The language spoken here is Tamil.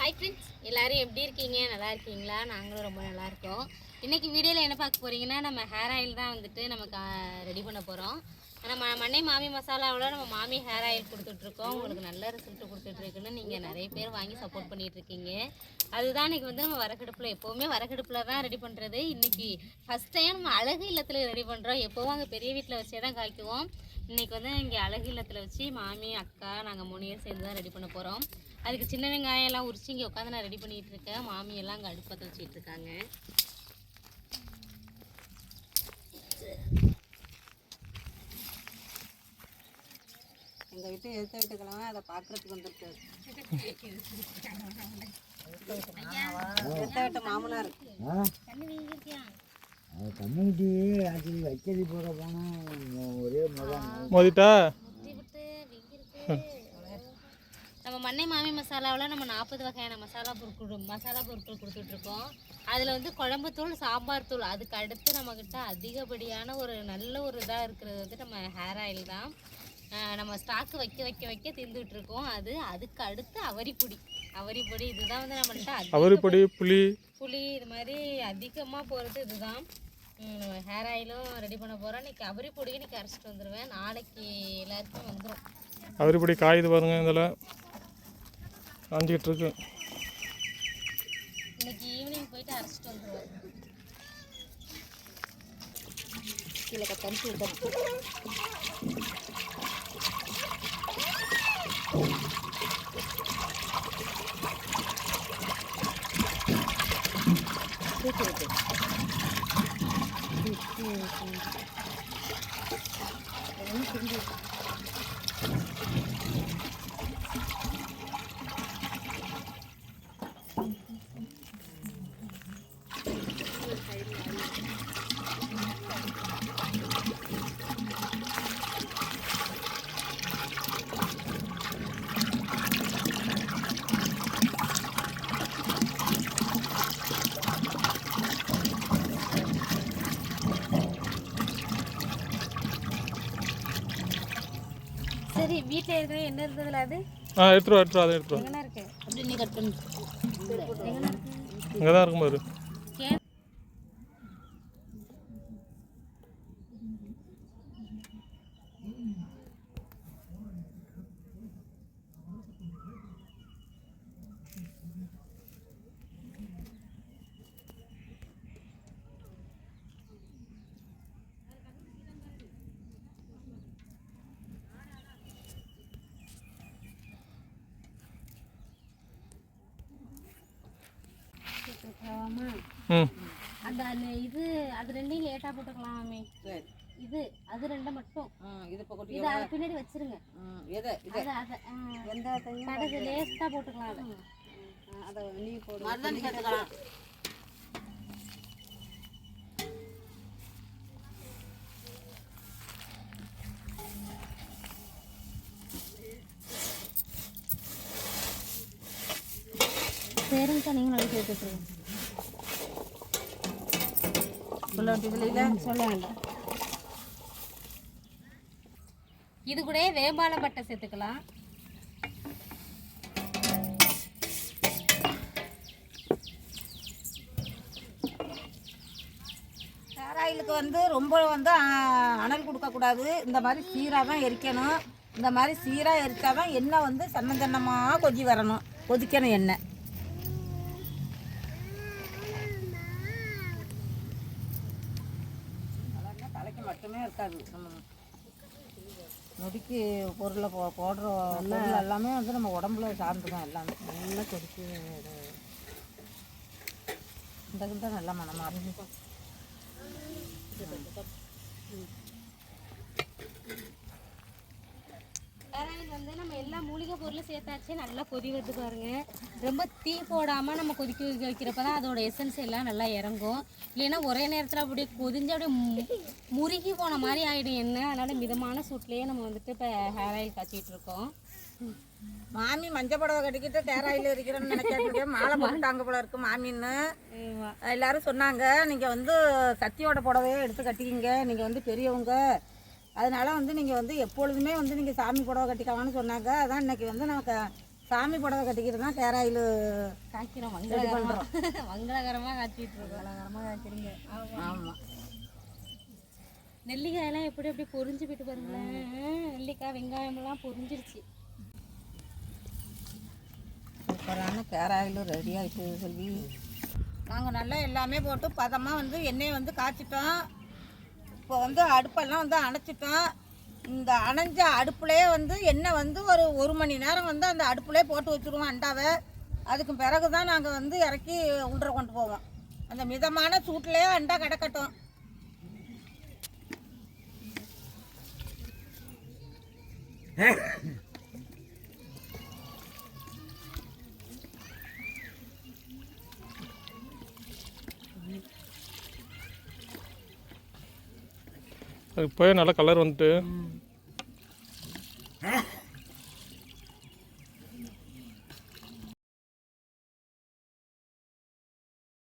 ஹாய் ஃப்ரெண்ட்ஸ் எல்லோரும் எப்படி இருக்கீங்க? நல்லா இருக்கீங்களா? நாங்களும் ரொம்ப நல்லா இருக்கோம். வீடியோவில் என்ன பார்க்க போகிறீங்கன்னா நம்ம ஹேர் ஆயில் தான் வந்துட்டு நமக்கு ரெடி பண்ண போகிறோம் நம்ம மண்ணை மாமி மசாலாவில் நம்ம மாமி ஹேர் ஆயில் கொடுத்துட்ருக்கோம். உங்களுக்கு நல்ல ரிசல்ட் கொடுத்துட்ருக்குன்னு நீங்கள் நிறைய பேர் வாங்கி சப்போர்ட் பண்ணிகிட்ருக்கீங்க அதுதான் இன்னைக்கு வந்து நம்ம வரக்கடுப்பில் எப்போவுமே வரக்கடுப்பில் தான் ரெடி பண்ணுறது இன்றைக்கி ஃபஸ்ட் டைம் நம்ம அழகு இல்லத்தில் ரெடி பண்ணுறோம் எப்போவும் அங்கே பெரிய வீட்டில் வச்சே தான் காய்க்குவோம். இன்றைக்கி வந்து இங்கே அழகு இல்லத்தில் வச்சு மாமி அக்கா நாங்கள் மூணு பேர் சேர்ந்து தான் ரெடி பண்ண போகிறோம் அதுக்கு சின்ன வெங்காயம் எல்லாம் உரிச்சு இங்கே உட்காந்து நான் ரெடி பண்ணிட்டு இருக்கேன். மாமி எல்லாம் அங்கே அடுப்பத்தை வச்சுட்டு இருக்காங்க. எங்கள் வீட்டு எடுத்து வீட்டுக்கெல்லாம் அதை பார்க்குறதுக்கு வந்திருக்காரு. எடுத்த வீட்டு மாமனார் தண்ணி வீங்கிருக்கியா கம்யூனிட்டி ஆக்சுவலி வைக்கதி போட போனால் ஒரே மோதிட்டா? மண்ணை மாமி மசாலாவில் நம்ம நாற்பது வகையான மசாலா பொருட்கள் மசாலா பொருட்கள் கொடுத்துட்ருக்கோம். அதில் வந்து குழம்புத்தூள் சாம்பார் தூள். அதுக்கு அடுத்து நம்மக்கிட்ட அதிகப்படியான ஒரு நல்ல ஒரு இதாக இருக்கிறது வந்து நம்ம ஹேர் ஆயில் தான். நம்ம ஸ்டாக்கு வைக்க வைக்க வைக்க தின்றுட்டு இருக்கோம் அது அதுக்கு அடுத்து அவரிப்பொடி அவரிப்பொடி இதுதான் வந்து நம்மள்ட்ட அதிக அவரிப்பொடி புளி. புளி இது மாதிரி அதிகமாக போகிறது இதுதான். ஹேர் ஆயிலும் ரெடி பண்ண போகிறோம் இன்னைக்கு அவரி பொடியை இன்னைக்கு அரைச்சிட்டு வந்துடுவேன் நாளைக்கு எல்லாருக்கும் வந்துடும் அவரிப்பொடி காயுது பாருங்க இதில். காஞ்சிக்கிட்டு இருக்கு இன்னைக்கு ஈவினிங் போயிட்டு அரைச்சிட்டு வந்துடுவோம் கீழே கத்தரிச்சு விட்டு சரி வீட்டில் இருக்கிற என்ன இருந்ததுல அது? ஆ எடுத்துருவா எடுத்துருவா அதை எடுத்துருவா எங்கண்ணா இருக்கு? அப்படி நீ கட் பண்ணு. எங்கண்ணா இருக்கு? இங்கே தான் இருக்கும் பாரு. ம். அந்த அந்த இது அது ரெண்டையும் லேட்டாக போட்டுக்கலாமே சரி. இது அது ரெண்டை மட்டும். இது இப்போ கொட்டி இது அது பின்னாடி வச்சிருங்க. எதை? இது. அது எந்த கடுகு போட்டுக்கலாம் அதை. அதை நீ போடு. மருதாணி சேர்த்துக்கலாம் சரிங்கக்கா நீங்கள் நல்லா சேர்த்துட்ருங்க சொல்ல வேண்டியதில்ல சொல்ல வேண்டாம் இது கூட வேம்பாலம் பட்டை சேர்த்துக்கலாம். சாராயிலுக்கு வந்து ரொம்ப வந்து அனல் கொடுக்கக்கூடாது. இந்த மாதிரி சீராக தான் எரிக்கணும். இந்த மாதிரி சீராக எரிச்சா தான் எண்ணெய் வந்து சன்ன சன்னமாக கொதி வரணும். கொதிக்கணும் எண்ணெய். இருக்காது. நம்ம முடிக்கு பொருளை போ போடுற பொருள் எல்லாமே வந்து நம்ம உடம்புல சார்ந்து தான் எல்லாமே. நல்லா கொதிச்சு இந்த தான் நல்லா மனமாக இருக்கும் வேறாயில் வந்து நம்ம எல்லா மூலிகை பொருளும் சேர்த்தாச்சு நல்லா கொதி வருது பாருங்க. ரொம்ப தீ போடாமல் நம்ம கொதிக்க வைக்க வைக்கிறப்ப தான் அதோட எசன்ஸ் எல்லாம் நல்லா இறங்கும். இல்லைன்னா ஒரே நேரத்தில் அப்படியே கொதிஞ்சு அப்படியே முருகி போன மாதிரி ஆகிடும் எண்ணெய் அதனால் மிதமான சூட்லேயே நம்ம வந்துட்டு இப்போ ஹேர் ஆயில் காய்ச்சிட்டு இருக்கோம். மாமி மஞ்சள் புடவை கட்டிக்கிட்டு தேராயில் இருக்கிறேன்னு நினைக்காதீங்க மாலை போட்டுட்டாங்க போல இருக்கு மாமின்னு. எல்லாரும் சொன்னாங்க நீங்கள் வந்து கத்தியோட புடவையே எடுத்து கட்டிக்கிங்க. நீங்கள் வந்து பெரியவங்க. அதனால வந்து நீங்கள் வந்து எப்பொழுதுமே வந்து நீங்கள் சாமி புடவை கட்டிக்கலாம்னு சொன்னாங்க. அதான் இன்னைக்கு வந்து நான் க- சாமி புடவை கட்டிக்கிட்டு தான் கேராயில் காய்க்கிறோம். மங்களகரமாக மங்களகரமாக காய்ச்சிட்டு இருக்கோம். மங்களகரமாக காய்ச்சிருங்க ஆமாம் நெல்லிக்காயெல்லாம் எப்படி எப்படி பொரிஞ்சு போயிட்டு பாருங்களேன். நெல்லிக்காய் வெங்காயமெல்லாம் பொரிஞ்சிருச்சு சூப்பரான கேராயில் ரெடி ஆகிட்டு செல்வி நாங்கள் நல்லா எல்லாமே போட்டு பதமாக வந்து எண்ணெயை வந்து காய்ச்சிட்டோம். இப்போ வந்து அடுப்பெல்லாம் வந்து அணைச்சிட்டோம். இந்த அணைஞ்ச அடுப்புலேயே வந்து எண்ணெய் வந்து ஒரு ஒரு மணி நேரம் வந்து அந்த அடுப்புலேயே போட்டு வச்சுருவோம் அண்டாவை. அதுக்கு பிறகு தான் நாங்கள் வந்து இறக்கி உண்டரை கொண்டு போவோம். அந்த மிதமான சூட்லேயே அண்டா கிடக்கட்டும். அது போய் நல்லா கலர் வந்துட்டு